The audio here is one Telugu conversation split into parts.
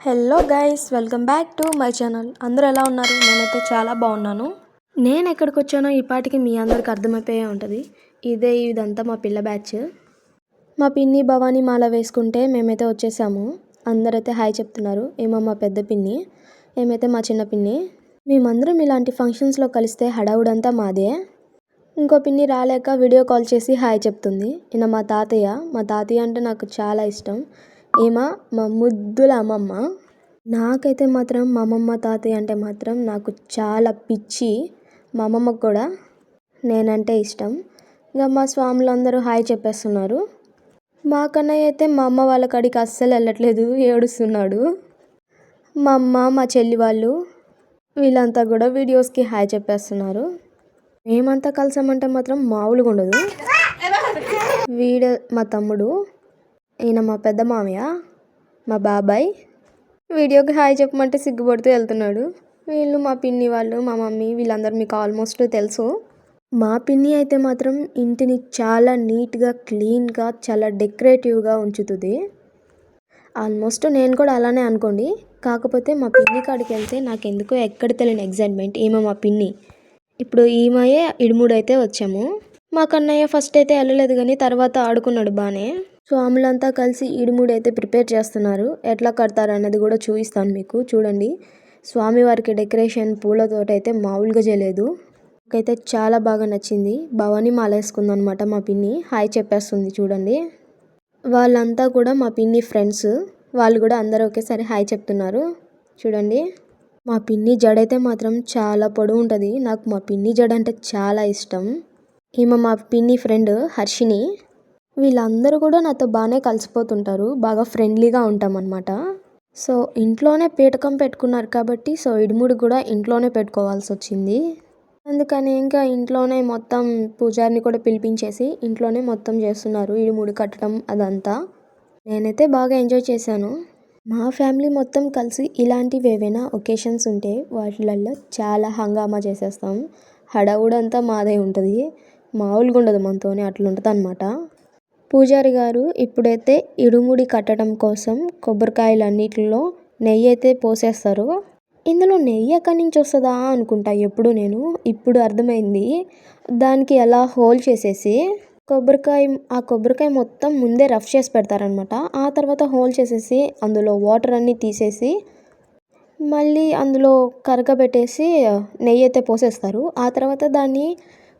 Hello guys welcome back to my channel. అందరూ ఎలా ఉన్నారు? నేనైతే చాలా బాగున్నాను. నేను ఎక్కడికి వచ్చానో ఈ పాటికి మీ అందరికి అర్థమైపోయే ఉంటుంది. ఇదే ఇదంతా మా పిల్ల బ్యాచ్. మా పిన్ని భవానీ మాల వేసుకుంటే మేమైతే వచ్చేసాము. అందరైతే హాయ్ చెప్తున్నారు. ఏమో మా పెద్ద పిన్ని ఏమైతే మా చిన్న పిన్ని. మేమందరం ఇలాంటి ఫంక్షన్స్లో కలిస్తే హడావుడంతా మాదే. ఇంకో పిన్ని రాలేక వీడియో కాల్ చేసి హాయ్ చెప్తుంది. ఈయన మా తాతయ్య. మా తాతయ్య అంటే నాకు చాలా ఇష్టం. ఈమె మా ముద్దుల అమ్మమ్మ. నాకైతే మాత్రం మా అమ్మమ్మ తాతయ్య అంటే మాత్రం నాకు చాలా పిచ్చి. మా అమ్మమ్మకు కూడా నేనంటే ఇష్టం. ఇక మా స్వాములు అందరూ హాయ్ చెప్పేస్తున్నారు. మా కన్నయ్య అయితే మా అమ్మ వాళ్ళ కాడికి అస్సలు వెళ్ళట్లేదు ఏడుస్తున్నాడు. మా అమ్మ మా చెల్లి వాళ్ళు వీళ్ళంతా కూడా వీడియోస్కి హాయ్ చెప్పేస్తున్నారు. మేమంతా కలిసామంటే మాత్రం మామూలుగా ఉండదు. వీడ మా తమ్ముడు ఈయన మా పెద్ద మామయ్య మా బాబాయ్. వీడియోకి హాయ్ చెప్పమంటే సిగ్గుపడుతూ వెళ్తున్నాడు. వీళ్ళు మా పిన్ని వాళ్ళు మా మమ్మీ వీళ్ళందరూ మీకు ఆల్మోస్ట్ తెలుసు. మా పిన్ని అయితే మాత్రం ఇంటిని చాలా నీట్గా క్లీన్గా చాలా డెకరేటివ్గా ఉంచుతుంది. ఆల్మోస్ట్ నేను కూడా అలానే అనుకోండి. కాకపోతే మా పిన్ని కాడికి వెళ్తే నాకు ఎందుకో ఎక్కడ తెలియని ఎగ్జైట్మెంట్. ఈమె మా పిన్ని. ఇప్పుడు ఈమెయే ఇడుముడు అయితే వచ్చాము. మా కన్నయ్య ఫస్ట్ అయితే వెళ్ళలేదు కానీ తర్వాత ఆడుకున్నాడు బాగానే స్వాములంతా కలిసి ఇడుముడి అయితే ప్రిపేర్ చేస్తున్నారు. ఎట్లా కడతారు అన్నది కూడా చూపిస్తాను మీకు. చూడండి. స్వామివారికి డెకరేషన్ పూలతోటి అయితే మామూలుగా చేయలేదు. నాకైతే చాలా బాగా నచ్చింది. భవానీ మాల వేసుకుందనమాట మా పిన్ని. హాయ్ చెప్పేస్తుంది చూడండి. వాళ్ళంతా కూడా మా పిన్ని ఫ్రెండ్స్. వాళ్ళు కూడా అందరూ ఒకేసారి హాయ్ చెప్తున్నారు. చూడండి. మా పిన్ని జడైతే మాత్రం చాలా పొడవు ఉంటుంది. నాకు మా పిన్ని జడ అంటే చాలా ఇష్టం. ఈమె మా పిన్ని ఫ్రెండ్ హర్షిని వీళ్ళందరూ కూడా నాతో బాగానే కలిసిపోతుంటారు. బాగా ఫ్రెండ్లీగా ఉంటామన్నమాట. సో ఇంట్లోనే పీటకం పెట్టుకున్నారు కాబట్టి సో ఇడుముడి కూడా ఇంట్లోనే పెట్టుకోవాల్సి వచ్చింది అందుకని ఇంకా ఇంట్లోనే మొత్తం పూజారిని కూడా పిలిపించేసి ఇంట్లోనే మొత్తం చేస్తున్నారు ఇడుముడి కట్టడం అదంతా. నేనైతే బాగా ఎంజాయ్ చేశాను. మా ఫ్యామిలీ మొత్తం కలిసి ఇలాంటివి ఏవైనా ఒకేషన్స్ ఉంటే వాటిలల్లో చాలా హంగామా చేసేస్తాం. హడావుడంతా మాదే ఉంటుంది. మామూలుగా ఉండదు మనతోనే అట్లుంటుంది అనమాట పూజారి గారు ఇప్పుడైతే ఇడుముడి కట్టడం కోసం కొబ్బరికాయలన్నిటిలో నెయ్యి అయితే పోసేస్తారు. ఇందులో నెయ్యి ఎక్కడి నుంచి వస్తుందా అనుకుంటా ఎప్పుడు నేను. ఇప్పుడు అర్థమైంది. దానికి ఎలా హోల్ చేసేసి కొబ్బరికాయ ఆ కొబ్బరికాయ మొత్తం ముందే రఫ్ చేసి పెడతారనమాట ఆ తర్వాత హోల్ చేసేసి అందులో వాటర్ అన్నీ తీసేసి మళ్ళీ అందులో కరగబెట్టేసి నెయ్యి అయితే పోసేస్తారు. ఆ తర్వాత దాన్ని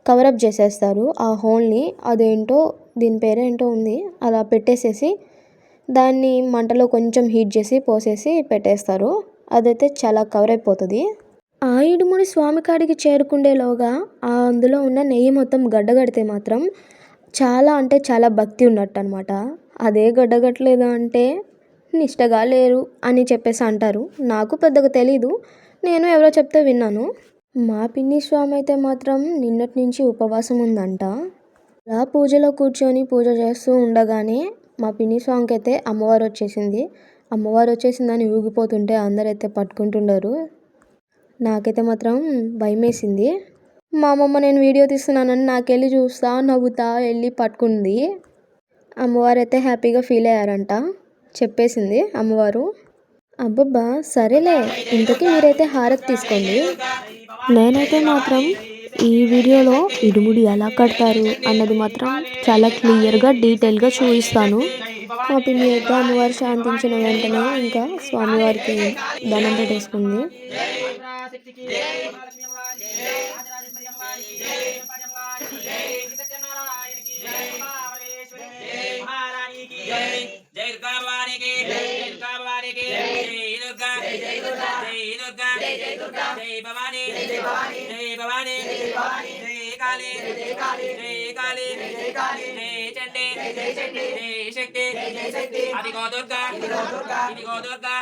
కవరప్ చేసేస్తారు. ఆ హోల్ని అదేంటో దీని పేరేంటో ఉంది. అలా పెట్టేసేసి దాన్ని మంటలో కొంచెం హీట్ చేసి పోసేసి పెట్టేస్తారు. అదైతే చాలా కవర్ అయిపోతుంది. ఆ ఇడుముడి స్వామి కాడికి చేరుకుండేలోగా ఆ అందులో ఉన్న నెయ్యి మొత్తం గడ్డగడితే మాత్రం చాలా అంటే చాలా భక్తి ఉన్నట్టు అనమాట అదే గడ్డగట్టలేదు అంటే నిష్టగా లేరు అని చెప్పేసి అంటారు. నాకు పెద్దగా తెలీదు. నేను ఎవరో చెప్తే విన్నాను. మా పిన్ని స్వామి అయితే మాత్రం నిన్నటి నుంచి ఉపవాసం ఉందంట. అలా పూజలో కూర్చొని పూజ చేస్తూ ఉండగానే మా పిన్ని స్వామికి అయితే అమ్మవారు వచ్చేసింది. అమ్మవారు వచ్చేసిందని ఊగిపోతుంటే అందరైతే పట్టుకుంటున్నారు నాకైతే మాత్రం భయం వేసింది మా అమ్మమ్మ నేను వీడియో తీస్తున్నానని నాకెళ్ళి చూస్తా నవ్వుతా వెళ్ళి పట్టుకుంది. అమ్మవారు అయితే హ్యాపీగా ఫీల్ అయ్యారంట. చెప్పేసింది అమ్మవారు. అబ్బబ్బా సరేలే ఇంతకీ మీరైతే హారతి తీసుకోండి. నేనైతే మాత్రం ఈ వీడియోలో ఇడుముడి ఎలా కడతారు అన్నది మాత్రం చాలా క్లియర్గా డీటెయిల్గా చూపిస్తాను మా పిన్ని అయితే అమ్మవారు శాంతించిన వెంటనే ఇంకా స్వామివారికి దండం పెట్టేసుకుంది జై జై కాళీ జై కాళీ జై చండి జై చండి జై శక్తి జై శక్తి అదిగో దుర్గా ఇదిగో దుర్గా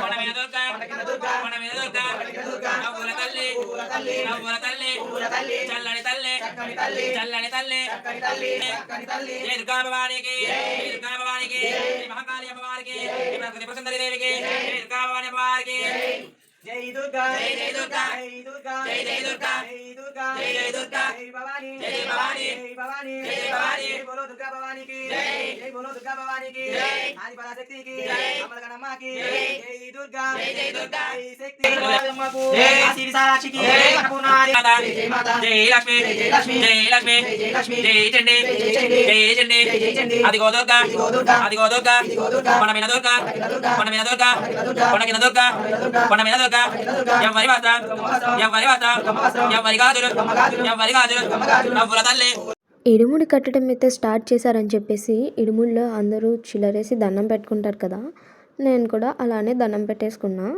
కొండ మీద దుర్గా కొండ మీద దుర్గా నవ్వుల తల్లి నవ్వుల తల్లి చల్లని తల్లి చల్లని తల్లి జై దుర్గా భవానికి జై దుర్గా భవానికి జై మహాకాళి అమ్మవారికి జై ప్రకృతి సుందరి దేవికి జై దుర్గా భవాని అమ్మవారికి జై దుర్గా జై జై దుర్గా జై దుర్గా జై దుర్గా జై దుర్గా జై దుర్గా జై భవాని జై భవాని జై భవాని జై భవాని బోలో దుర్గా భవానికి జై. జై బోలో దుర్గా భవానికి జై. ఆది పరాశక్తికి జై. అమలగణమ్మకి జై. జై దుర్గా జై జై దుర్గా. జై శక్తి రాజమ్మకు జై శ్రీ విశాలాక్షికి జై అన్నపూర్ణాది మాతా జై జై మాతా జై లక్ష్మి జై లక్ష్మి. జై లక్ష్మి జై లక్ష్మి. జై చండి జై చండి. జై చండి జై చండి. అదిగో దుర్గా అదిగో దుర్గా. అదిగో దుర్గా అదిగో దుర్గా. కొండ మీద దుర్గా. కొండ మీద దుర్గా. కొండ కింద దుర్గా దుర్గా. కొండ మీద దుర్గా. ఎవరి. ఎవరి. ఎవరి గాజులు. ఎవరి గాజులు. నవ్వుల తల్లి ఇడుముడి కట్టడం అయితే స్టార్ట్ చేశారని చెప్పేసి ఇడుముడిలో అందరూ చిల్లరేసి దండం పెట్టుకుంటారు కదా నేను కూడా అలానే దండం పెట్టేసుకున్నా.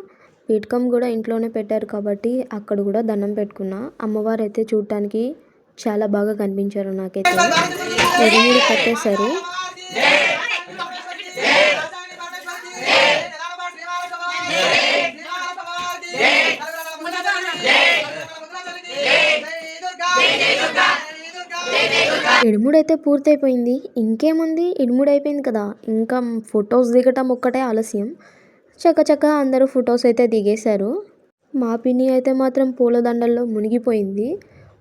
పీఠకం కూడా ఇంట్లోనే పెట్టారు కాబట్టి అక్కడ కూడా దండం పెట్టుకున్నా. అమ్మవారు అయితే చూడటానికి చాలా బాగా కనిపించారు నాకైతే. ఇడుముడి కట్టేశారు. ఇడుముడైతే పూర్తయిపోయింది. ఇంకేముంది? ఇడుముడు అయిపోయింది కదా. ఇంకా ఫొటోస్ దిగటం ఒక్కటే ఆలస్యం. చకచక అందరూ ఫొటోస్ అయితే దిగేశారు. మా పిన్ని అయితే మాత్రం పూలదండల్లో మునిగిపోయింది.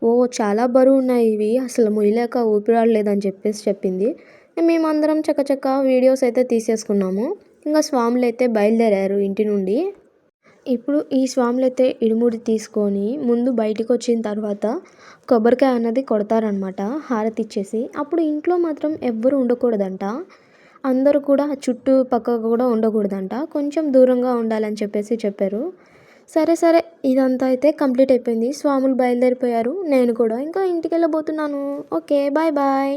ఓ చాలా బరువు ఉన్నాయి ఇవి. అసలు మొయ్యలేక ఊపిరాడలేదని చెప్పేసి చెప్పింది. మేమందరం చక్కచక్క వీడియోస్ అయితే తీసేసుకున్నాము. ఇంకా స్వాములు అయితే బయలుదేరారు ఇంటి నుండి. ఇప్పుడు ఈ స్వాములు అయితే ఇడుముడి తీసుకొని ముందు బయటికి వచ్చిన తర్వాత కొబ్బరికాయ అన్నది కొడతారనమాట హారతి ఇచ్చేసి. అప్పుడు ఇంట్లో మాత్రం ఎవ్వరు ఉండకూడదంట. అందరూ కూడా చుట్టూ పక్కకు కూడా ఉండకూడదంట. కొంచెం దూరంగా ఉండాలని చెప్పేసి చెప్పారు. సరే సరే ఇదంతా అయితే కంప్లీట్ అయిపోయింది. స్వాములు బయలుదేరిపోయారు. నేను కూడా ఇంకా ఇంటికి వెళ్ళబోతున్నాను ఓకే బాయ్ బాయ్.